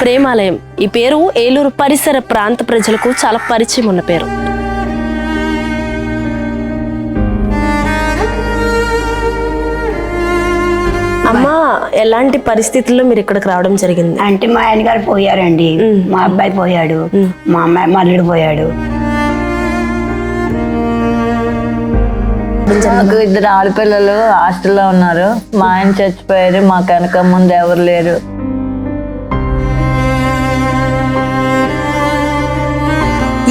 ప్రేమాలయం. ఈ పేరు ఏలూరు పరిసర ప్రాంత ప్రజలకు చాలా పరిచయం ఉన్న పేరు. అమ్మ ఎలాంటి పరిస్థితుల్లో మీరు ఇక్కడికి రావడం జరిగింది? అంటే మా ఆయన గారు పోయారండి మా అబ్బాయి పోయాడు. మా అమ్మాయి మల్లుడు పోయాడు. మాకు ఇద్దరు ఆడపిల్లలు హాస్టల్లో ఉన్నారు. మా ఆయన చచ్చిపోయారు మాకు వెనక ముందు ఎవరు లేరు.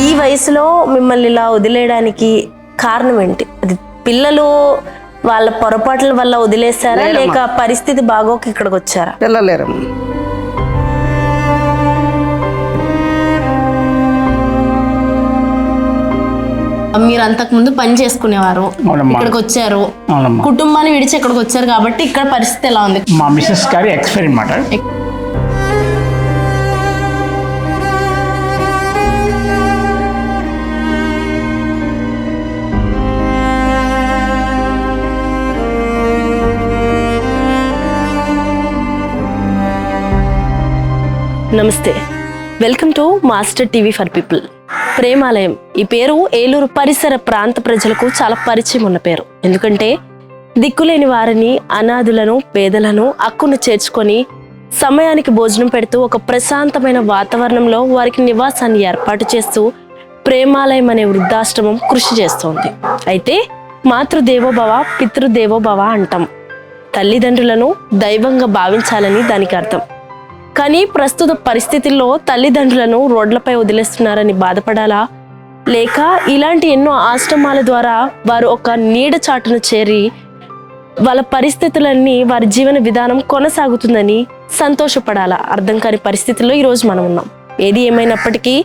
ఈ వయసులో మిమ్మల్ని ఇలా వదిలేయడానికి కారణం ఏంటి? అది పిల్లలు వాళ్ళ పొరపాట్ల వల్ల వదిలేశారా? లేక పరిస్థితి బాగోక ఇక్కడికి వచ్చారా? పిల్లలేరు మీరు అంతకు ముందు పని చేసుకునేవారు. ఇక్కడికి వచ్చారు. అవునమ్మా. కుటుంబాన్ని విడిచి ఇక్కడికి వచ్చారు కాబట్టి ఇక్కడ పరిస్థితి ఎలా ఉంది? మా మిస్సెస్ గారి ఎక్స్పైర్ అనమాట నమస్తే. Welcome to master TV for people. Premalayam. ఈ పేరు ఏలూరు పరిసర ప్రాంత ప్రజలకు చాలా పరిచయం ఉన్న పేరు. ఎందుకంటే దిక్కులేని వారిని అనాథులను పేదలను అక్కును చేర్చుకొని సమయానికి భోజనం పెడుతూ ఒక ప్రశాంతమైన వాతావరణంలో వారికి నివాసాన్ని ఏర్పాటు చేస్తూ ప్రేమాలయం అనే వృద్ధాశ్రమం కృషి చేస్తోంది. అయితే మాతృదేవోభవ పితృదేవోభవ అంటాం. తల్లిదండ్రులను దైవంగా భావించాలని దానికి అర్థం. కానీ ప్రస్తుత పరిస్థితుల్లో తల్లిదండ్రులను రోడ్లపై వదిలేస్తున్నారని బాధపడాలా? లేక ఇలాంటి ఎన్నో ఆశ్రమాల ద్వారా వారు ఒక నీడ చాటును చేరి వాళ్ళ పరిస్థితులన్నీ వారి జీవన విధానం కొనసాగుతుందని సంతోషపడాలా? అర్థం కాని పరిస్థితుల్లో ఈరోజు మనం ఉన్నాం. ఏది ఏమైనప్పటికీ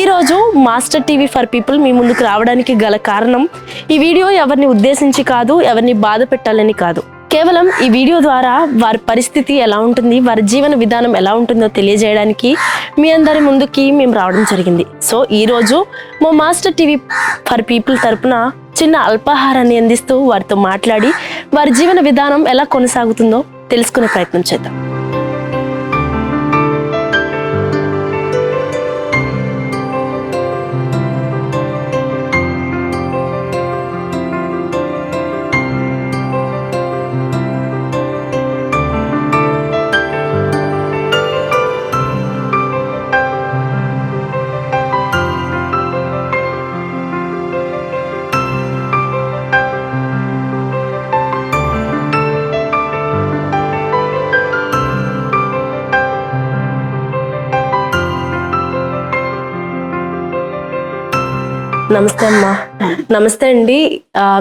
ఈరోజు మాస్టర్ టీవీ ఫర్ పీపుల్ మీ ముందుకు రావడానికి గల కారణం ఈ వీడియో ఎవరిని ఉద్దేశించి కాదు ఎవరిని బాధ పెట్టాలని కాదు. కేవలం ఈ వీడియో ద్వారా వారి పరిస్థితి ఎలా ఉంటుంది వారి జీవన విధానం ఎలా ఉంటుందో తెలియజేయడానికి మీ అందరి ముందుకి మేము రావడం జరిగింది. సో ఈ రోజు మా మాస్టర్ టీవీ ఫర్ పీపుల్ తరపున చిన్న అల్పాహారాన్ని అందిస్తూ వారితో మాట్లాడి వారి జీవన విధానం ఎలా కొనసాగుతుందో తెలుసుకునే ప్రయత్నం చేద్దాం. నమస్తే అమ్మా. నమస్తే అండి.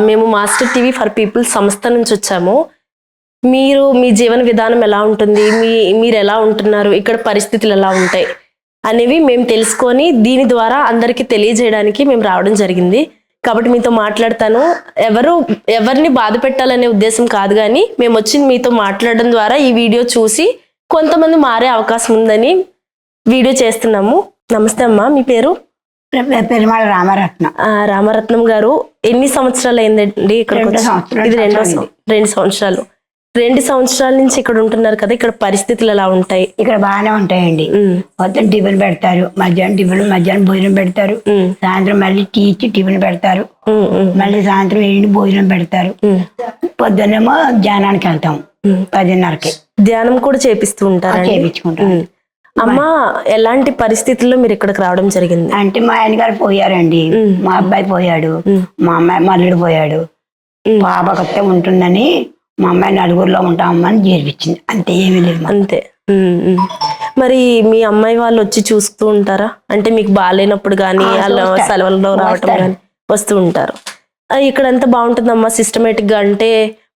మేము మాస్టర్ టీవీ ఫర్ పీపుల్ సంస్థ నుంచి వచ్చాము. మీరు మీ జీవన విధానం ఎలా ఉంటుంది? మీ మీరు ఎలా ఉంటున్నారు? ఇక్కడ పరిస్థితులు ఎలా ఉంటాయి? అనేవి మేము తెలుసుకొని దీని ద్వారా అందరికీ తెలియజేయడానికి మేము రావడం జరిగింది. కాబట్టి మీతో మాట్లాడతాను. ఎవరు ఎవరిని బాధ పెట్టాలనే ఉద్దేశం కాదు కానీ మేము వచ్చి మీతో మాట్లాడడం ద్వారా ఈ వీడియో చూసి కొంతమంది మారే అవకాశం ఉందని వీడియో చేస్తున్నాము. నమస్తే అమ్మా. మీ పేరు? పెరుమాళ రామరత్నం. ఆ, రామరత్నం గారు ఎన్ని సంవత్సరాలు అయిందండి? సంవత్సరాలు ఇది రెండో. రెండు సంవత్సరాలు. రెండు సంవత్సరాల నుంచి ఇక్కడ ఉంటున్నారు కదా ఇక్కడ పరిస్థితులు ఎలా ఉంటాయి? ఇక్కడ బాగానే ఉంటాయండి. పొద్దున్న టిఫిన్ పెడతారు. మధ్యాహ్నం టిఫిన్ మధ్యాహ్నం భోజనం పెడతారు. సాయంత్రం మళ్ళీ టీ ఇచ్చి టిఫిన్ పెడతారు. మళ్ళీ సాయంత్రం ఏంటి భోజనం పెడతారు. పొద్దున్నేమో ధ్యానానికి వెళ్తాం. పదిన్నరకి. ధ్యానం కూడా చేపిస్తూ ఉంటారండి చేయించుకుంటాం ఉమ్. అమ్మా ఎలాంటి పరిస్థితుల్లో మీరు ఇక్కడికి రావడం జరిగింది అంటే మా ఆయన గారు పోయారండి. మా అబ్బాయి పోయాడు. మా అమ్మాయి మల్లుడు పోయాడు. పాప కొత్త ఉంటుందని మా అమ్మాయి నలుగురిలో ఉంటామని చేర్పించింది అంతే ఏమీ లేదు. అంతే. మరి మీ అమ్మాయి వాళ్ళు వచ్చి చూస్తూ ఉంటారా అంటే మీకు బాగాలేనప్పుడు కానీ అలా చూస్తారు. సెలవుల్లో రావటం. కానీ వస్తూ ఉంటారు ఆ, ఇక్కడ ఎంత బాగుంటుందమ్మా సిస్టమేటిక్గా అంటే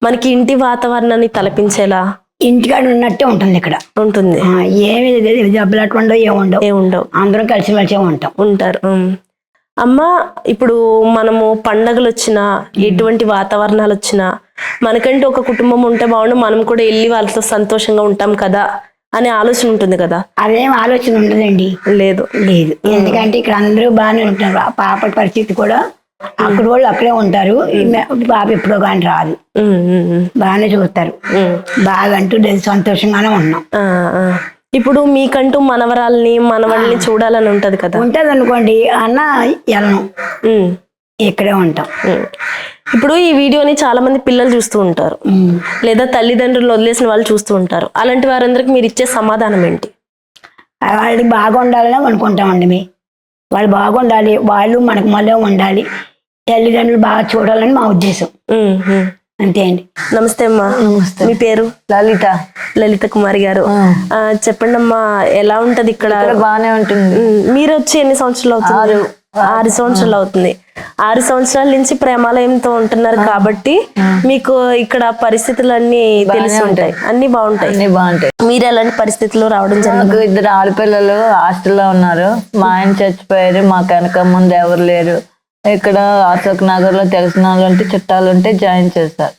మనకి ఇంటి వాతావరణాన్ని తలపించేలా ఇంటికాడ ఉన్నట్టే ఉంటుంది ఇక్కడ. ఉంటుంది. ఏమీ జబ్బులట్టు ఉండవు ఏముండవు ఏ ఉండవు. అందరం కలిసిమెలిసి ఉంటాం. ఉంటారు. అమ్మ ఇప్పుడు మనము పండగలు వచ్చినా ఎటువంటి వాతావరణాలు వచ్చినా మనకంటే ఒక కుటుంబం ఉంటే బాగుండు మనం కూడా వెళ్ళి వాళ్ళతో సంతోషంగా ఉంటాం కదా అనే ఆలోచన ఉంటుంది కదా? అదేం ఆలోచన ఉండదండి. లేదు. లేదు. ఎందుకంటే ఇక్కడ అందరూ బాగానే ఉంటున్నారు. ఆ పాప పరిస్థితి కూడా అక్కడ వాళ్ళు అక్కడే ఉంటారు. పాప ఎప్పుడో కానీ రాదు. బాగానే చూస్తారు. బాగా అంటూ సంతోషంగానే ఉన్నాం. ఇప్పుడు మీకంటూ మనవరాల్ని మనవల్ని చూడాలని ఉంటది కదా? ఉంటుంది అనుకోండి అన్న వెళ్ళను ఇక్కడే ఉంటాం. ఇప్పుడు ఈ వీడియోని చాలా మంది పిల్లలు చూస్తూ ఉంటారు. లేదా తల్లిదండ్రులు వదిలేసిన వాళ్ళు చూస్తూ ఉంటారు. అలాంటి వారందరికి మీరు ఇచ్చే సమాధానం ఏంటి? వాళ్ళకి బాగుండాలని అనుకుంటామండి మీ వాళ్ళు బాగుండాలి వాళ్ళు మనకు మళ్ళీ ఉండాలి. తల్లిదండ్రులు బాగా చూడాలని మా ఉద్దేశం. అంతే అండి. నమస్తే అమ్మా. నమస్తే. మీ పేరు? లలిత. లలిత కుమారి గారు. చెప్పండి అమ్మా ఎలా ఉంటది ఇక్కడ? బాగానే ఉంటుంది. మీరు వచ్చి ఎన్ని సంవత్సరాలు అవుతుంది? ఆరు. సంవత్సరాలు అవుతుంది. ఆరు సంవత్సరాల నుంచి ప్రేమాలయంతో ఉంటున్నారు కాబట్టి మీకు ఇక్కడ పరిస్థితులన్నీ తెలిసి ఉంటాయి. అన్ని బాగుంటాయి. అన్ని బాగుంటాయి. మీరు ఎలాంటి పరిస్థితుల్లో రావడం జరిగింది? ఇద్దరు ఆడపిల్లలు హాస్టల్లో ఉన్నారు. మా ఆయన చచ్చిపోయారు మా వెనక ముందు ఎవరు లేరు. ఇక్కడ అశోక్ నగర్లో తెలిసిన వాళ్ళు ఉంటే చుట్టాలు ఉంటే జాయిన్ చేస్తారు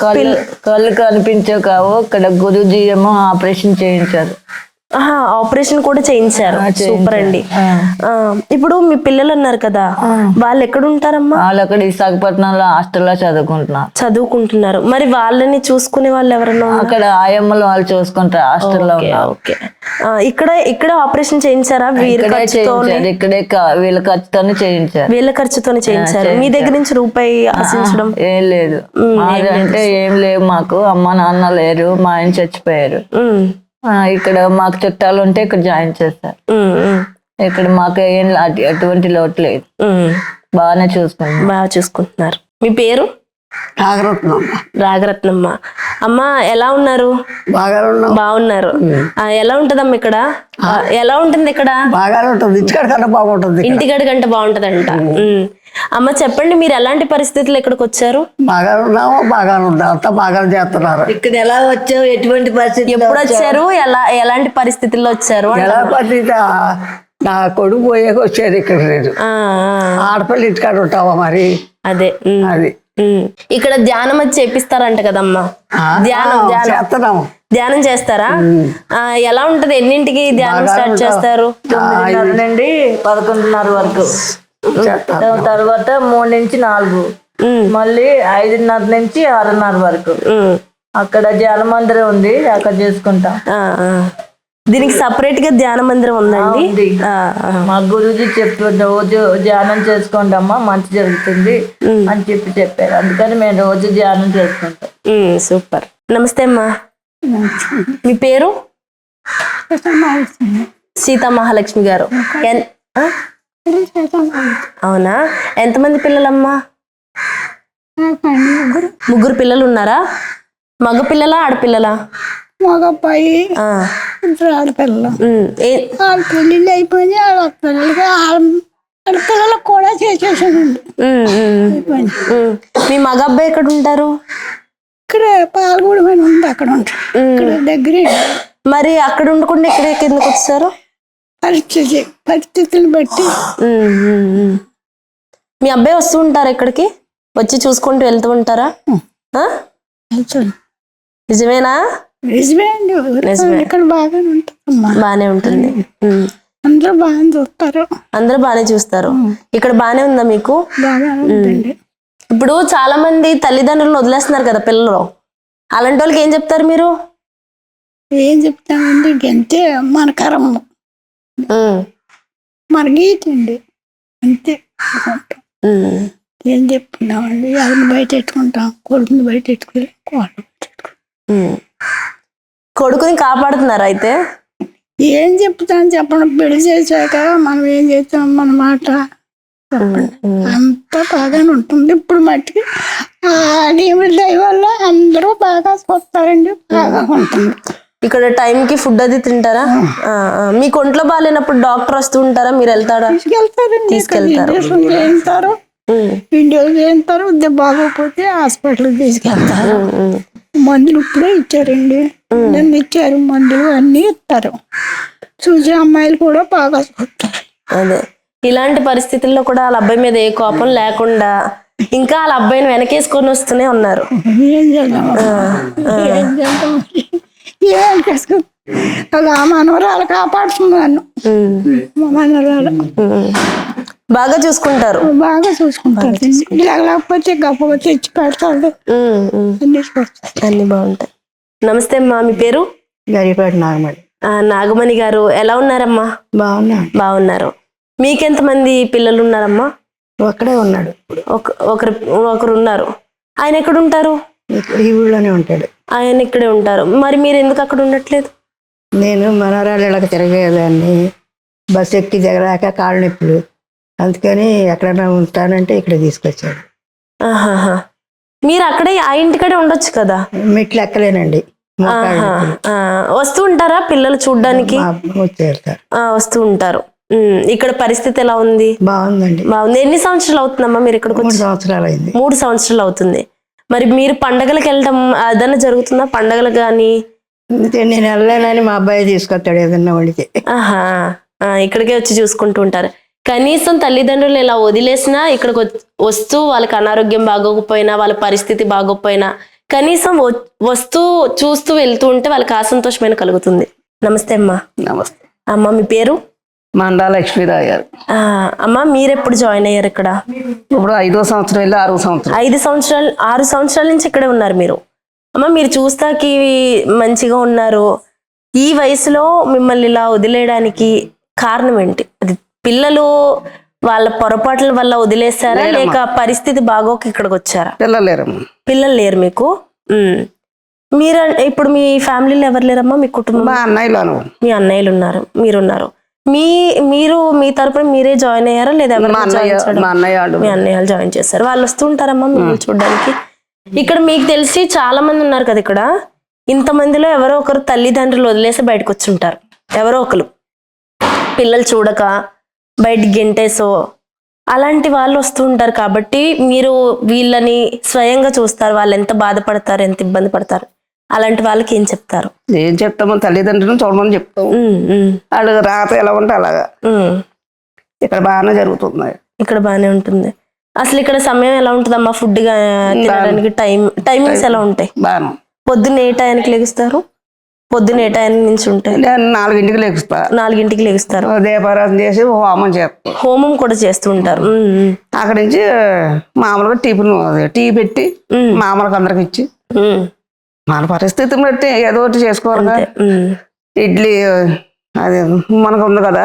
కళ్ళు కళ్ళు కనిపించవు కావు ఇక్కడ గురుజీ ఏమో ఆపరేషన్ చేయించారు. ఆపరేషన్ కూడా చేయించారు. సూపర్ అండి. ఇప్పుడు మీ పిల్లలు అన్నారు కదా వాళ్ళు ఎక్కడ ఉంటారమ్మా? వాళ్ళు అక్కడ విశాఖపట్నంలో హాస్టల్లో చదువుకుంటున్నారు చదువుకుంటున్నారు. మరి వాళ్ళని చూసుకునే వాళ్ళు ఎవరన్నా? అక్కడ ఆయమ్మలు వాళ్ళు చూసుకుంటారు హాస్టల్లో ఓకే, ఇక్కడ ఇక్కడ ఆపరేషన్ చేయించారా? వీరి చేయించారు ఇక్కడే వీళ్ళ ఖర్చుతోనే చేయించారు. వీళ్ళ ఖర్చుతోనే చేయించారు. మీ దగ్గర నుంచి రూపాయి ఆశించడం? ఏం లేదు. అంటే ఏం లేవు మాకు. అమ్మ నాన్న లేరు మా ఆయన చచ్చిపోయారు. ఇక్కడ మాకు చుట్టాలు ఉంటే ఇక్కడ జాయిన్ చేస్తారు ఇక్కడ మాకు ఏం అటు- ఎటువంటి లోటు లేదు. బాగానే చూసుకుంటాం బాగా చూసుకుంటున్నారు. మీ పేరు? నాగరత్నం రాగరత్నమ్మ. అమ్మ ఎలా ఉన్నారు? బాగా ఉన్నాం. బాగున్నారు. ఆ, ఎలా ఉంటదమ్మా ఇక్కడ? ఆ, ఎలా ఉంటుంది ఇక్కడ? బాగా ఉంటుంది. ఇంటికాడ కన్నా బాగుంటుంది ఇంటిగడ గంట బాగుంటదంట. ఉమ్. అమ్మ చెప్పండి మీరు ఎలాంటి పరిస్థితుల్లో ఇక్కడికి వచ్చారు? బాగా ఉన్నాము బాగా ఉన్నాం. అంతా బాగా చేస్తున్నారు. ఇక్కడ ఎలా వచ్చావు? ఎటువంటి పరిస్థితి ఎప్పుడు వచ్చారు? ఎలా ఎలాంటి పరిస్థితుల్లో వచ్చారు ఎలా ఆ- నా కొడుకు పోయాక వచ్చారు ఇక్కడ నేను. ఆ, ఆ, ఆడపిల్ల ఇంటికాడ ఉంటావా మరి? అదే ఉమ్, అది. ఇక్కడ ధ్యానం అది చేపిస్తారంట కదమ్మా. ధ్యానం ధ్యానం. ధ్యానం చేస్తారా? ఆ, ఎలా ఉంటది? ఎన్నింటికి ధ్యానం స్టార్ట్ చేస్తారు? నుండి పదకొండున్నర వరకు. తర్వాత మూడు నుంచి నాలుగు. మళ్ళీ ఐదున్నర నుంచి ఆరున్నర వరకు. అక్కడ ధ్యాన మందిరం ఉంది అక్కడ చేసుకుంటాం. దీనికి సపరేట్గా ధ్యాన మందిరం ఉందండి. మా గురుజీ చెప్పి రోజు ధ్యానం చేసుకోండమ్మా మంచి జరుగుతుంది అని చెప్పి చెప్పారు. అందుకని మేము రోజు ధ్యానం చేసుకుంటాం. సూపర్. నమస్తే అమ్మా. మీ పేరు? సీతా మహాలక్ష్మి గారు? అవునా? ఎంతమంది పిల్లలమ్మా? ముగ్గురు. పిల్లలు ఉన్నారా? మగ పిల్లలా ఆడపిల్లలా? మగ అబ్బాయి ఇద్దరు ఆడపిల్లలు వాళ్ళ పెళ్ళిళ్ళు అయిపోయి వాళ్ళ పిల్లలకి ఆడపిల్లలకు కూడా చేసేసానండి. మీ మగ అబ్బాయి ఎక్కడ ఉంటారు ఇక్కడ పాలగూడ అని ఉంది అక్కడ ఉంటారు ఇక్కడ దగ్గరే మరి అక్కడ ఉండకుండా ఇక్కడ కిందకు వచ్చారు? పరిస్థితి పరిస్థితులను బట్టి. మీ అబ్బాయి వస్తూ ఉంటారా ఇక్కడికి? వచ్చి చూసుకుంటూ వెళ్తూ ఉంటారా? నిజమేనా? నిజమే అండి. ఇక్కడ బాగానే ఉంటుందమ్మా. బానే ఉంటుంది. అందరూ బాగా చూస్తారు. అందరూ బానే చూస్తారు. ఇక్కడ బానే ఉందా మీకు? బాగానే ఇప్పుడు చాలా మంది తల్లిదండ్రులను వదిలేస్తున్నారు కదా పిల్లలు. అలాంటి వాళ్ళకి ఏం చెప్తారు మీరు? ఏం చెప్తామండి? ఇంకంతే మన కరం ఉమ్, మన గీతండి అంతే ఏం చెప్తున్నామండి వాళ్ళని బయట పెట్టుకుంటాం. కొడుకుని బయట బయట పెట్టుకుంటాం. కొడుకుని కాపాడుతున్నారు అయితే? ఏం చెప్తాం చెప్పండి. పెళ్ళి చేశాక మనం ఏం చేస్తాం మన మాట? అంతా బాగానే ఉంటుంది. ఇప్పుడు మట్టికి ఆ దేవుడి దయ వల్ల అందరూ బాగా చూస్తారండి. బాగా ఉంటుంది. ఇక్కడ టైంకి ఫుడ్ అది తింటారా. మీకు ఒంట్లో బాగాలేనప్పుడు డాక్టర్ వస్తూ ఉంటారా? మీరు వెళ్తారా? తీసుకెళ్తారండి. తీసుకెళ్తారు. ఇండియాలు చేయిస్తారు ఉద్యోగం బాగోకపోతే హాస్పిటల్కి తీసుకెళ్తారు. మందులు ఇప్పుడే ఇచ్చారండి. నిన్న ఇచ్చారు మందులు అన్నీ ఇస్తారు. చూసే అమ్మాయిలు కూడా బాగా చూస్తారు. అదే. ఇలాంటి పరిస్థితుల్లో కూడా వాళ్ళ అబ్బాయి మీద ఏ కోపం లేకుండా ఇంకా వాళ్ళ అబ్బాయిని వెనకేసుకొని వస్తూనే ఉన్నారు. ఏం చేద్దాం? ఏం చేద్దాం? ఏం చేసుకుంటాం అలా మనవరాలు కాపాడుతుంది నన్ను. ఉమ్, మా మనవరాలు. బాగా చూసుకుంటారు. బాగా చూసుకుంటారు. ఇలా లేకపోతే గొప్ప తెచ్చి ఉమ్. అన్ని బాగుంటాయి. నమస్తే అమ్మా మీ పేరు? గరిపాటి నాగమణి. ఆ, నాగమణి గారు ఎలా ఉన్నారమ్మా? బాగున్నాడు బాగున్నారు. మీకెంతమంది పిల్లలు ఉన్నారమ్మా ఒక్కడే ఉన్నాడు. ఒక ఒకరు ఒకరు ఉన్నారు. ఆయన ఎక్కడ ఉంటారు ఈ ఊళ్ళోనే ఉంటాడు. ఆయన ఇక్కడే ఉంటారు. మరి మీరు ఎందుకు అక్కడ ఉండట్లేదు? నేను మనవరాలు ఇళ్ళకి తిరగేదాన్ని. బస్సు ఎక్కి దిగరాక కాళ్ళు నొప్పులు. అందుకని ఎక్కడైనా ఉంటానంటే ఇక్కడ తీసుకొచ్చాడు ఆహాహా. మీరు అక్కడే ఆ ఇంటికడే ఉండొచ్చు కదా? మెట్లు ఎక్కలేనండి. మోకాళ్ళు ఆహా. నొప్పులు. ఆ, వస్తూ ఉంటారా పిల్లలు చూడ్డానికి? మా అమ్మ వచ్చి వెళ్తారు ఆ, వస్తూ ఉంటారు. ఉమ్, ఇక్కడ పరిస్థితి ఎలా ఉంది? బాగుందండి. బాగుంది. ఎన్ని సంవత్సరాలు అవుతుందమ్మా మీరు ఇక్కడికి మూడు వచ్చి? సంవత్సరాలు అయింది మూడు సంవత్సరాలు అవుతుంది. మరి మీరు పండగలకు వెళ్ళటం అదన్నా జరుగుతుందా పండగలు కానీ నేను వెళ్ళలేనని మా అబ్బాయి తీసుకొస్తాడు ఏదన్నా వండితే ఆహా. ఆ, ఇక్కడికే వచ్చి చూసుకుంటూ ఉంటారు. కనీసం తల్లిదండ్రులు ఇలా వదిలేసినా ఇక్కడికి వస్తూ వాళ్ళకి అనారోగ్యం బాగోకపోయినా వాళ్ళ పరిస్థితి బాగోకపోయినా కనీసం వస్తూ చూస్తూ వెళ్తూ ఉంటే వాళ్ళకి అసంతోషమైన కలుగుతుంది. నమస్తే అమ్మా. నమస్తే. అమ్మ మీ పేరు? మండా లక్ష్మీరావు గారు అమ్మ మీరెప్పుడు జాయిన్ అయ్యారు ఇక్కడ? ఇప్పుడు ఐదో సంవత్సరం వెళ్ళి ఆరో సంవత్సరం. ఐదు సంవత్సరాలు ఆరు సంవత్సరాల నుంచి ఇక్కడే ఉన్నారు మీరు. అమ్మ మీరు చూస్తాకి మంచిగా ఉన్నారు. ఈ వయసులో మిమ్మల్ని ఇలా వదిలేయడానికి కారణం ఏంటి? అది పిల్లలు వాళ్ళ పొరపాట్ల వల్ల వదిలేస్తారా లేక పరిస్థితి బాగోక ఇక్కడికి వచ్చారా? పిల్లలేరమ్మా పిల్లలు లేరు మీకు. మీరు ఇప్పుడు మీ ఫ్యామిలీలో ఎవరు లేరమ్మా? మీ కుటుంబం? మా అన్నయ్యలు ఉన్నారు మీరున్నారు. మీ మీరు మీ తరపున మీరే జాయిన్ అయ్యారా? లేదా మా ఎవరైనా అన్నయ్య జాయిన్ అన్నయ్య వాళ్ళు. జాయిన్ చేస్తారు వాళ్ళు వస్తూ ఉంటారమ్మా మిమ్మల్ని చూడడానికి. ఇక్కడ మీకు తెలిసి చాలా మంది ఉన్నారు కదా ఇక్కడ? ఇంతమందిలో ఎవరో ఒకరు తల్లిదండ్రులు వదిలేసి బయటకు వచ్చి ఉంటారు. ఎవరో ఒకరు. పిల్లలు చూడక బయటికి గెంటేసో అలాంటి వాళ్ళు వస్తూ ఉంటారు కాబట్టి మీరు వీళ్ళని స్వయంగా చూస్తారు వాళ్ళు ఎంత బాధపడతారు ఎంత ఇబ్బంది పడతారు. అలాంటి వాళ్ళకి ఏం చెప్తారు? ఏం చెప్తామో తల్లిదండ్రులను చూడమని చెప్తాం. వాళ్ళు రాత ఎలా ఉంటే అలాగా. ఇక్కడ బాగానే జరుగుతుంది. ఇక్కడ బాగానే ఉంటుంది. అసలు ఇక్కడ సమయం ఎలా ఉంటుందమ్మా? ఫుడ్గా తినడానికి టైం టైమింగ్స్ ఎలా ఉంటాయి? పొద్దున్న ఏ టైంకి లెగుస్తారు? పొద్దున్న ఏ టైం నుంచి ఉంటాయి? నేను నాలుగింటికి లెగుస్తా నాలుగింటికి లెగుస్తారు దీపారాధన చేసి హోమం చేస్తాం. హోమం కూడా చేస్తూ ఉంటారు. ఉమ్, అక్కడి నుంచి మామూలుగా టిఫిన్ అదే టీ పెట్టి ఉమ్, మామూలుగా అందరికి ఇచ్చి. ఉమ్, మన పరిస్థితిని బట్టి ఏదో ఒకటి చేసుకోవాలి అంతే, ఉమ్. ఇడ్లీ అది మనకు ఉంది కదా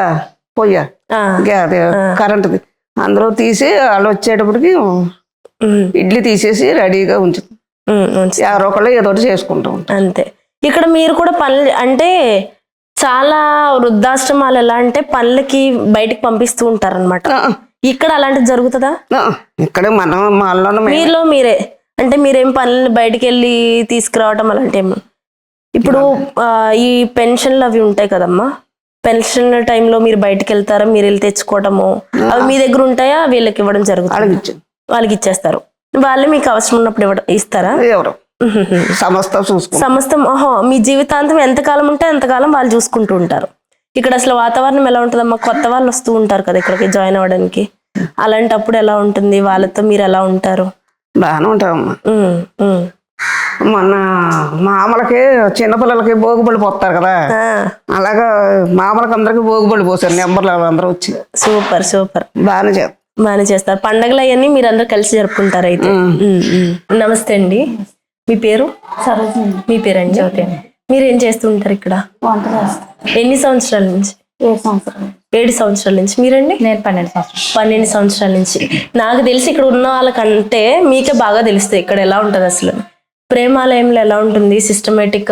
పొయ్య. ఆ, గ్యా- అది కరెంటుది. అందరూ తీసి వాళ్ళు వచ్చేటప్పటికి ఉమ్, ఇడ్లీ తీసేసి రెడీగా ఉంచుతాం. ఉమ్. ఎవరో ఒకళ్ళు ఏదో ఒకటి చేసుకుంటూ ఉంటాం. అంతే. ఇక్కడ మీరు కూడా పనులు అంటే చాలా వృద్ధాశ్రమాలు ఎలా అంటే పనులకి బయటికి పంపిస్తూ ఉంటారు అనమాట ఆ, ఇక్కడ అలాంటిది జరుగుతుందా? ఇక్కడే మనం మీలో మీరే. అంటే మీరేం పనులు బయటికి వెళ్ళి తీసుకురావటం అలాంటి ఇప్పుడు ఈ పెన్షన్లు అవి ఉంటాయి కదమ్మా. పెన్షన్ టైంలో మీరు బయటికి వెళ్తారా మీరు వెళ్ళి తెచ్చుకోవటము? అవి మీ దగ్గర ఉంటాయా? వీళ్ళకి ఇవ్వడం జరుగుతుంది? వాళ్ళకి ఇచ్చేస్తారు. వాళ్ళే మీకు అవసరం ఉన్నప్పుడు ఇవ్వడం ఇస్తారా? ఎవరు? చూసుకుంటాం సమస్తం ఓహో మీ జీవితాంతం ఎంతకాలం ఉంటే అంతకాలం వాళ్ళు చూసుకుంటూ ఉంటారు. ఇక్కడ అసలు వాతావరణం ఎలా ఉంటుందమ్మా? కొత్త వాళ్ళు వస్తూ ఉంటారు కదా ఇక్కడికి జాయిన్ అవ్వడానికి. అలాంటప్పుడు ఎలా ఉంటుంది? వాళ్ళతో మీరు ఎలా ఉంటారు? బాగానే ఉంటామమ్మా. మొన్న మామలకి చిన్నపిల్లలకి భోగిపళ్ళు పోస్తారు కదా. అలాగా మామలకి అందరికి భోగిపళ్ళు పోసారు. నెంబర్లు అందరూ వచ్చి. Super super. బాగానే చేస్తారు బాగానే చేస్తారు. పండగలు అవన్నీ మీరు అందరు కలిసి జరుపుకుంటారు అయితే. నమస్తే అండి. మీ పేరు? మీ పేరండి? మీరు ఏం చేస్తూ ఉంటారు ఇక్కడ? వంట ఎన్ని సంవత్సరాల నుంచి? ఏడు సంవత్సరాలు. ఏడు సంవత్సరాల నుంచి. మీరండి? నేను పన్నెండు సంవత్సరాలు. పన్నెండు సంవత్సరాల నుంచి. నాకు తెలిసి ఇక్కడ ఉన్న వాళ్ళకంటే మీకే బాగా తెలుస్తుంది ఇక్కడ ఎలా ఉంటుంది అసలు. ప్రేమాలయంలో ఎలా ఉంటుంది? సిస్టమేటిక్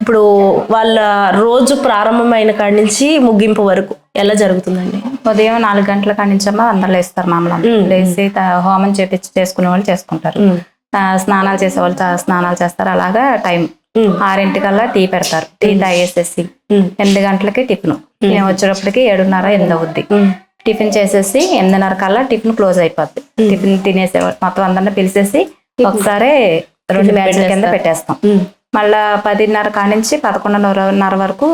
ఇప్పుడు వాళ్ళ రోజు ప్రారంభమైన కాడి నుంచి ముగింపు వరకు ఎలా జరుగుతుందండి? ఉదయం నాలుగు గంటల కాడి నుంచి అమ్మ అందరు లేస్తారు మామూలు లేచి త- హోమం చేపించి చేసుకునే వాళ్ళు చేసుకుంటారు. స్నానాలు చేసే వాళ్ళు స్నానాలు చేస్తారు. అలాగా టైం. ఆరింటికల్లా టీ పెడతారు. టీ తాగేసేసి ఎనిమిది గంటలకి టిఫిన్. మేము వచ్చేటప్పటికి ఏడున్నర ఎనిమిది అవుద్ది. టిఫిన్ చేసేసి ఎనిమిదిన్నర కల్లా టిఫిన్ క్లోజ్ అయిపోద్ది. టిఫిన్ తినేసేవాళ్ళు మొత్తం అందరిని పిలిచేసి ఒకసారి రెండు బ్యాచ్ల కింద పెట్టేస్తాం. మళ్ళా పదిన్నర కానించి పదకొండున్నర వరకు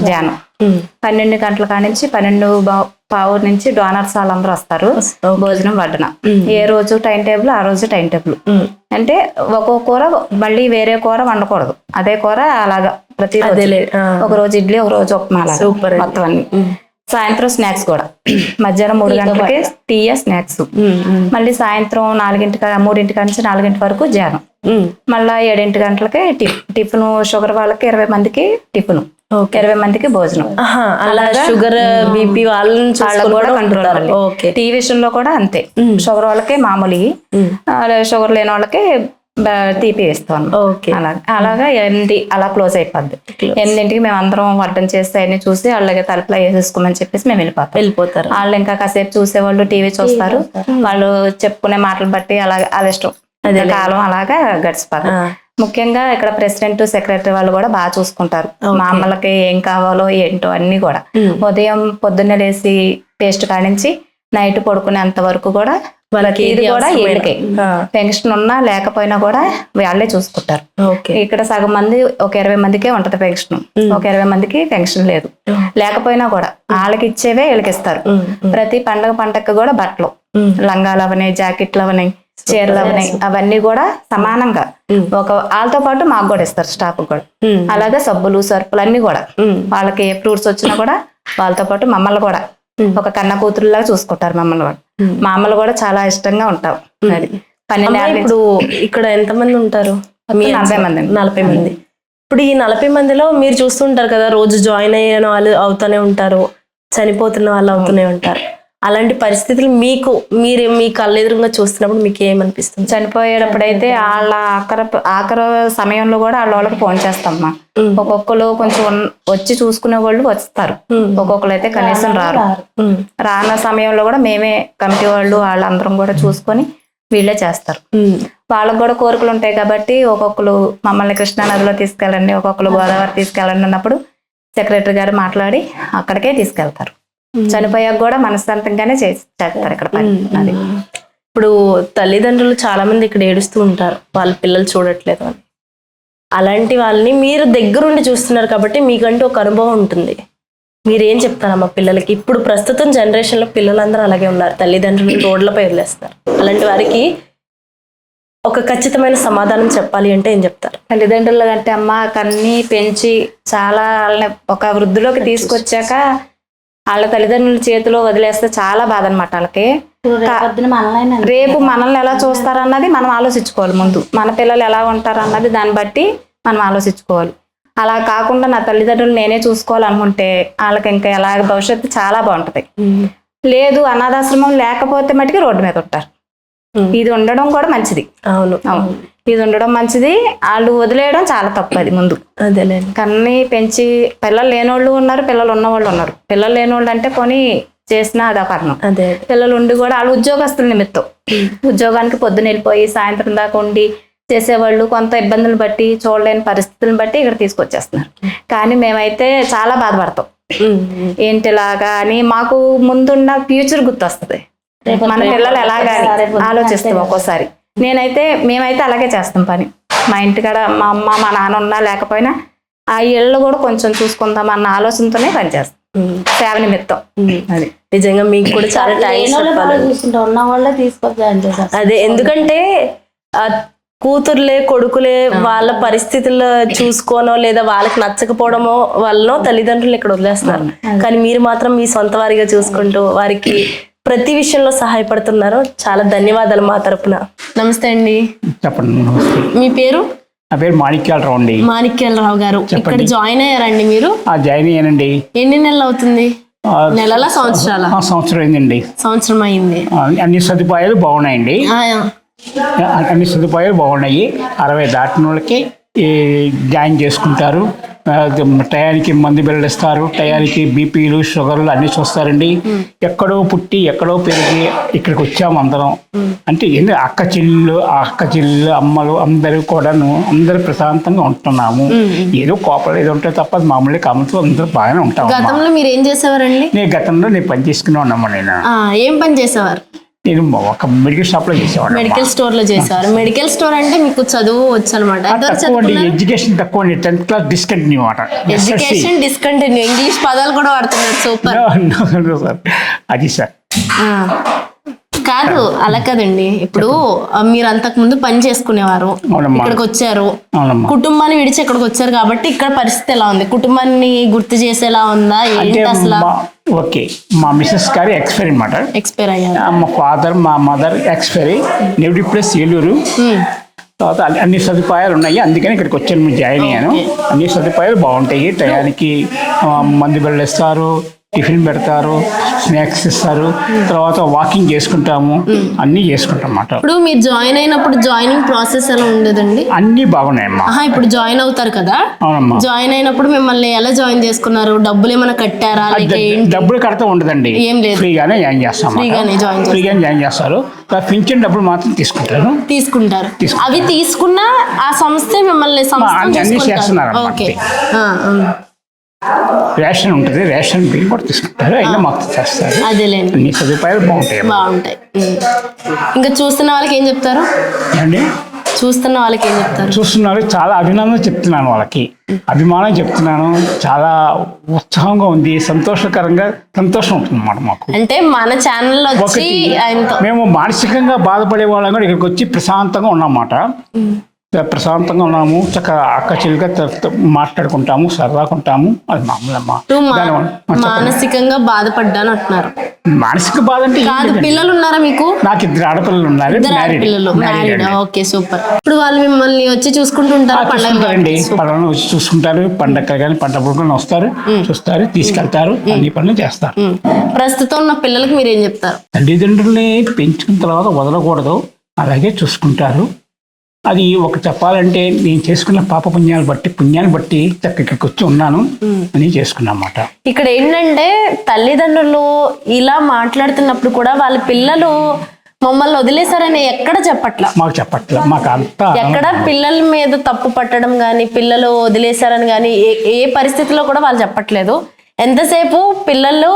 ధ్యానం. పన్నెండు గంటల కానించి పన్నెండు బా- పావు నుంచి డోనర్స్ వాళ్ళందరూ వస్తారు. భోజనం వడ్డన. ఏ రోజు టైం టేబుల్ ఆ రోజు టైం టేబుల్. అంటే ఒక్కో కూర మళ్ళీ వేరే కూర వండకూడదు. అదే కూర అలాగా ప్రతి ఒక రోజు ఇడ్లీ ఒక రోజు ఉప్మా. సూపర్. మొత్తం అన్ని. సాయంత్రం స్నాక్స్ కూడా. మధ్యాహ్నం మూడు గంటలకి టీ స్నాక్స్. మళ్ళీ సాయంత్రం నాలుగింటి మూడింటి నుంచి నాలుగింటి వరకు ధ్యానం. మళ్ళా ఏడింటి గంటలకి టిఫ్ టిఫిన్ షుగర్ వాళ్ళకి ఇరవై మందికి టిఫిన్. ఇరవై మందికి భోజనం. అలా షుగర్ బీపీ వాళ్ళని వాళ్ళకి కూడా కంట్రోల్ ఓకే. టీ విషయంలో కూడా అంతే. షుగర్ వాళ్ళకి మామూలు షుగర్ లేని వాళ్ళకి తీపి ఓకే. అలాగా. అలాగా ఎనిమిది అలా క్లోజ్ అయిపోద్ది. ఎనిమిదింటికి మేము అందరం వడ్డం చేస్తే అన్ని చూసి అలాగే తలుపులో వేసేసుకోమని చెప్పేసి మేము వెళ్ళిపోతాం. వెళ్ళిపోతారు. వాళ్ళు ఇంకా కాసేపు చూసేవాళ్ళు టీవీ చూస్తారు. వాళ్ళు చెప్పుకునే మాటలు బట్టి అలాగే వాళ్ళ ఇష్టం. కాలం అలాగా గడిచిపోతుంది ఆ. ముఖ్యంగా ఇక్కడ ప్రెసిడెంట్ సెక్రటరీ వాళ్ళు కూడా బాగా చూసుకుంటారు. మా అమ్మలకి ఏం కావాలో ఏంటో అన్ని కూడా. ఉదయం పొద్దున్నే లేసి పేస్ట్ కానించి నైట్ పడుకునేంత వరకు కూడా వాళ్ళకి ఇది కూడా. వీళ్ళకే. పెన్షన్ ఉన్నా లేకపోయినా కూడా వాళ్ళే చూసుకుంటారు. ఇక్కడ సగం మంది ఒక ఇరవై మందికే ఉంటది పెన్షన్. ఒక ఇరవై మందికి పెన్షన్ లేదు. లేకపోయినా కూడా వాళ్ళకి ఇచ్చేవే వీళ్ళకి ఇస్తారు. ప్రతి పండగ పంటకు కూడా బట్టలు. లంగాలు అవని జాకెట్లు అవని చీరలు అవని అవన్నీ కూడా సమానంగా. ఒక వాళ్ళతో పాటు మాకు కూడా ఇస్తారు స్టాఫ్ కూడా. ఉమ్. అలాగే సబ్బులు సరుపులు అన్ని కూడా. ఉమ్. వాళ్ళకి ఏ ఫ్రూట్స్ వచ్చినా కూడా వాళ్ళతో పాటు మమ్మల్ని కూడా. ఒక కన్న కూతురులాగా చూసుకుంటారు మమ్మల్ని కూడా. మా అమ్మలు కూడా చాలా ఇష్టంగా ఉంటాం. అది పన్నెండు ఇప్పుడు ఇక్కడ ఎంత మంది ఉంటారు నలభై మంది. నలభై మంది. ఇప్పుడు ఈ నలభై మందిలో మీరు చూస్తుంటారు కదా రోజు జాయిన్ అయిన వాళ్ళు అవుతూనే ఉంటారు చనిపోతున్న వాళ్ళు అవుతూనే ఉంటారు. అలాంటి పరిస్థితులు మీకు మీరు మీ కళ్ళెదురుగా చూస్తున్నప్పుడు మీకు ఏమనిపిస్తుంది చనిపోయేటప్పుడైతే వాళ్ళ ఆఖరి ఆఖరి సమయంలో కూడా వాళ్ళ వాళ్ళకి ఫోన్ చేస్తామ్మా ఒక్కొక్కరు కొంచెం ఉన్- వచ్చి చూసుకునే వాళ్ళు వస్తారు. ఒక్కొక్కరు అయితే కనీసం రారు. రాన సమయంలో కూడా మేమే కమిటీ వాళ్ళు వాళ్ళందరం కూడా చూసుకొని వీళ్ళే చేస్తారు. వాళ్ళకు కూడా కోరికలు ఉంటాయి కాబట్టి ఒక్కొక్కరు మమ్మల్ని కృష్ణా నదిలో తీసుకెళ్ళండి ఒక్కొక్కరు గోదావరి తీసుకెళ్ళండి అన్నప్పుడు సెక్రటరీ గారు మాట్లాడి అక్కడికే తీసుకెళ్తారు. చనిపోయాక కూడా మనశ్శాంతంగానే చేసి చేస్తారు ఇక్కడ పని. అది. ఇప్పుడు తల్లిదండ్రులు చాలా మంది ఇక్కడ ఏడుస్తూ ఉంటారు వాళ్ళ పిల్లలు చూడట్లేదు అని. అలాంటి వాళ్ళని మీరు దగ్గరుండి చూస్తున్నారు కాబట్టి మీకంటూ ఒక అనుభవం ఉంటుంది. మీరేం చెప్తారమ్మా పిల్లలకి? ఇప్పుడు ప్రస్తుతం జనరేషన్లో పిల్లలందరూ అలాగే ఉన్నారు తల్లిదండ్రులు రోడ్లపై వదిలేస్తారు. అలాంటి వారికి ఒక ఖచ్చితమైన సమాధానం చెప్పాలి అంటే ఏం చెప్తారు? తల్లిదండ్రుల కంటే అమ్మ కన్ని పెంచి చాలా వాళ్ళని ఒక వృద్ధిలోకి తీసుకొచ్చాక వాళ్ళ తల్లిదండ్రుల చేతిలో వదిలేస్తే చాలా బాధ అనమాట వాళ్ళకి రేపు మనల్ని ఎలా చూస్తారన్నది మనం ఆలోచించుకోవాలి ముందు. మన పిల్లలు ఎలా ఉంటారన్నది దాన్ని బట్టి మనం ఆలోచించుకోవాలి. అలా కాకుండా నా తల్లిదండ్రులు నేనే చూసుకోవాలనుకుంటే వాళ్ళకి ఇంకా ఎలాగ భవిష్యత్తు చాలా బాగుంటది. లేదు అనాథాశ్రమం లేకపోతే మటుకి రోడ్డు మీద ఉంటారు. ఇది ఉండడం కూడా మంచిది. అవును. అవును. ఇది ఉండడం మంచిది. వాళ్ళు వదిలేయడం చాలా తప్పు అది ముందు. అదేలేండి. కన్ని పెంచి పిల్లలు లేనోళ్ళు ఉన్నారు పిల్లలు ఉన్నవాళ్ళు ఉన్నారు. పిల్లలు లేనోళ్ళు అంటే కొని చేసినా అది కారణం అదే. పిల్లలు ఉండి కూడా వాళ్ళు ఉద్యోగస్తుల నిమిత్తం. ఉద్యోగానికి పొద్దున వెళ్ళిపోయి సాయంత్రం దాకా ఉండి చేసేవాళ్ళు కొంత ఇబ్బందులు బట్టి చూడలేని పరిస్థితులను బట్టి ఇక్కడ తీసుకొచ్చేస్తున్నారు. కానీ మేమైతే చాలా బాధపడతాం. ఏంటిలాగా అని మాకు ముందున్న ఫ్యూచర్ గుర్తొస్తుంది. మన పిల్లలు ఎలాగా ఆలోచిస్తాం ఒక్కోసారి. నేనైతే మేమైతే అలాగే చేస్తాం పని. మా ఇంటికాడ మా అమ్మ మా నాన్న ఉన్నా లేకపోయినా ఆ ఇళ్ళు కూడా కొంచెం చూసుకుందాం అన్న ఆలోచనతోనే పనిచేస్తాం. సేవ నిమిత్తం. అది. నిజంగా మీకు కూడా చాలా తీసుకొచ్చి అదే ఎందుకంటే కూతుర్లే కొడుకులే వాళ్ళ పరిస్థితుల్లో చూసుకోనో లేదా వాళ్ళకి నచ్చకపోవడమో వల్లనో తల్లిదండ్రులు ఇక్కడ వదిలేస్తున్నారు. కానీ మీరు మాత్రం మీ సొంత వారిగా చూసుకుంటూ వారికి ప్రతి విషయంలో సహాయపడుతున్నారు. చాలా ధన్యవాదాలు మా తరపున. నమస్తే అండి. చెప్పండి నమస్తే. మీ పేరు? నా పేరు మాణిక్యాలరావు అండి. మాణిక్యాలరావు గారు. ఇక్కడ జాయిన్ అయ్యారండి మీరు? ఆ జాయిన్ అయ్యానండి. ఎన్ని నెలలు అవుతుంది? నెలల సంవత్సరాల? సంవత్సరం అయిందండి. సంవత్సరం అయింది. అన్ని సదుపాయాలు బాగున్నాయండి. అన్ని సదుపాయాలు బాగున్నాయి. అరవై దాటిన వాళ్ళకి ఈ జాయిన్ చేసుకుంటారు. టయానికి మందు బిళ్ళలు ఇస్తారు టయానికి బీపీలు షుగర్లు అన్ని చూస్తారండి. ఎక్కడో పుట్టి ఎక్కడో పెరిగి ఇక్కడికి వచ్చాము అందరం. అంటే ఏంది అక్క చెల్లెళ్ళు ఆ అక్క చెల్లెళ్ళు అమ్మలు అందరూ కూడాను అందరూ ప్రశాంతంగా ఉంటున్నాము. ఏదో కోపలు ఏదో ఉంటే తప్ప మామూలు కామెంట్స్ అందరూ బాగానే ఉంటాము. గతంలో మీరు ఏం చేసేవారండి? నేను గతంలో నేను పని చేసుకునే ఉన్నాము నేను. ఏం పని చేసేవారు? నేను ఒక మెడికల్ షాప్లో చేసేవాడు మెడికల్ స్టోర్లో చేసేవారు. మెడికల్ స్టోర్ అంటే మీకు చదువు వచ్చు అనమాట ఎడ్యుకేషన్ తక్కువ అండి టెన్త్ క్లాస్ డిస్కంటిన్యూ అట ఎడ్యుకేషన్ డిస్కంటిన్యూ ఇంగ్లీష్ పదాలు కూడా వాడుతున్నారు. సూపర్ అది సార్ కాదు అలా కాదండి. ఇప్పుడు మీరు అంతకు ముందు పని చేసుకునేవారు. ఇక్కడికి వచ్చారు. కుటుంబాన్ని విడిచి ఇక్కడికి వచ్చారు కాబట్టి ఇక్కడ పరిస్థితి ఎలా ఉంది? కుటుంబాన్ని గుర్తు చేసేలా ఉందా? ఏంటి అసలు? ఓకే. మా మిస్సెస్ గారి ఎక్స్పైర్ అనమాట ఎక్స్పైర్ అయ్యారు. మా ఫాదర్ మా mother expiry negative plus Eluru. తర్వాత అన్ని- సదుపాయాలు ఉన్నాయి. అందుకని ఇక్కడికి వచ్చాను జాయిన్ అయ్యాను. అన్ని సదుపాయాలు బాగుంటాయి. టయానికి మందు బిళ్ళలు ఇస్తారు టిఫిన్ పెడతారు స్నాక్స్ ఇస్తారు తర్వాత వాకింగ్ చేసుకుంటాము అన్నీ చేసుకుంటాం అన్నమాట. ఇప్పుడు మీరు జాయిన్ అయినప్పుడు జాయినింగ్ ప్రాసెస్ ఎలా ఉండేదండి? అన్నీ బాగున్నాయమ్మా. ఆహా ఇప్పుడు జాయిన్ అవుతారు కదా? అవునమ్మా. జాయిన్ అయినప్పుడు మిమ్మల్ని ఎలా జాయిన్ చేసుకున్నారు? డబ్బులు ఏమైనా కట్టారా? లేక ఏంటి? డబ్బులు కడతా ఉండదండి. ఏం లేదు. ఫ్రీగానే జాయిన్ చేస్తాం ఫ్రీగానే జాయిన్ చేస్తారు. ఫ్రీగానే జాయిన్ చేస్తారు. పింఛన్ డబ్బులు మాత్రం తీసుకుంటారు. తీసుకుంటారు. తీసుకుంటారు. అవి తీసుకున్నా ఆ సంస్థే మిమ్మల్ని సంస్థ అన్ని- అన్ని చూసుకుంటారు. చేస్తున్నారు అన్నమాట. ఓకే. ఆ, ఆ. రేషన్ ఉంటుంది రేషన్ బిల్ కూడా తీసుకుంటారు అయినా మాకు చేస్తారు అదేలేండి. అన్ని సదుపాయాలు బాగుంటాయి బాగుంటాయి. ఇంకా చూస్తున్న వాళ్ళకి ఏం చెప్తారు? ఏమండి చూస్తున్న వాళ్ళకి ఏం చెప్తారు? చూస్తున్నారు చాలా అభినందన చెప్తున్నాను వాళ్ళకి. అభిమానం చెప్తున్నాను. చాలా ఉత్సాహంగా ఉంది సంతోషకరంగా సంతోషం ఉంటుంది అన్నమాట మాకు. అంటే మన ఛానల్లో వచ్చి ఒకటి ఆయనతో మేము మానసికంగా బాధపడే వాళ్ళం కూడా ఇక్కడికి వచ్చి ప్రశాంతంగా ఉన్నామన్నమాట. ప్రశాంతంగా ఉన్నాము. చక్కగా అక్క చెల్లిగా మాట్లాడుకుంటాము సరదాగా ఉంటాము అది మామూలమ్మా. మానసికంగా బాధపడ్డాను అంటున్నారు మానసిక బాధ అంటే కాదు. పిల్లలు ఉన్నారా మీకు? నాకు ఇద్దరు ఆడపిల్లలు ఉన్నారు. మ్యారీడ్ అండి. Okay super. ఇప్పుడు వాళ్ళు మిమ్మల్ని వచ్చి చూసుకుంటుంటారా? పనులను వచ్చి చూసుకుంటారు. పండగ కానీ పంట పురుగులను వస్తారు. చూస్తారు తీసుకెళ్తారు అన్ని పనులు చేస్తారు. ప్రస్తుతం ఉన్న పిల్లలకి మీరు ఏం చెప్తారు? తల్లిదండ్రుల్ని పెంచుకున్న తర్వాత వదలకూడదు. అలాగే చూసుకుంటారు. అది ఒక చెప్పాలంటే నేను చేసుకున్న పాప పుణ్యాలు బట్టి పుణ్యాన్ని బట్టి చక్క ఇక్కడికి వచ్చి ఉన్నాను. అని చేసుకున్నమాట. ఇక్కడ ఏంటంటే తల్లిదండ్రులు ఇలా మాట్లాడుతున్నప్పుడు కూడా వాళ్ళ పిల్లలు మమ్మల్ని వదిలేశారని ఎక్కడ చెప్పట్ల? మాకు చెప్పట్లే. మాకు అంతా ఎక్కడ పిల్లల మీద తప్పు పట్టడం కానీ పిల్లలు వదిలేశారని కానీ ఏ ఏ పరిస్థితిలో కూడా వాళ్ళు చెప్పట్లేదు. ఎంతసేపు పిల్లలు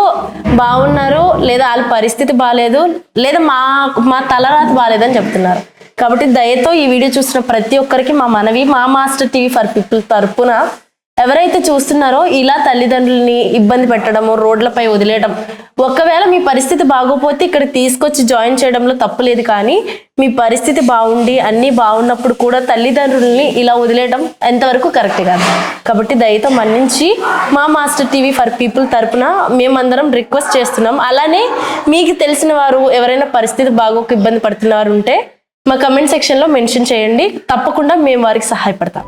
బాగున్నారు లేదా వాళ్ళ పరిస్థితి బాగాలేదు లేదా మా మా తలరాత బాగాలేదని చెప్తున్నారు. కాబట్టి దయతో ఈ వీడియో చూసిన ప్రతి ఒక్కరికి మా మనవి మా మాస్టర్ టీవీ ఫర్ పీపుల్ తరపున ఎవరైతే చూస్తున్నారో ఇలా తల్లిదండ్రుల్ని ఇబ్బంది పెట్టడము రోడ్లపై వదిలేయడం ఒకవేళ మీ పరిస్థితి బాగోపోతే ఇక్కడ తీసుకొచ్చి జాయిన్ చేయడంలో తప్పులేదు కానీ మీ పరిస్థితి బాగుండి అన్నీ బాగున్నప్పుడు కూడా తల్లిదండ్రుల్ని ఇలా వదిలేయడం ఎంతవరకు కరెక్ట్ కాదు. కాబట్టి దయతో మన్నించి మా మాస్టర్ టీవీ ఫర్ పీపుల్ తరపున మేమందరం రిక్వెస్ట్ చేస్తున్నాం. అలానే మీకు తెలిసిన వారు ఎవరైనా పరిస్థితి బాగోక ఇబ్బంది పడుతున్న వారు ఉంటే మా కమెంట్ సెక్షన్లో మెన్షన్ చేయండి. తప్పకుండా మేము వారికి సహాయపడతాం.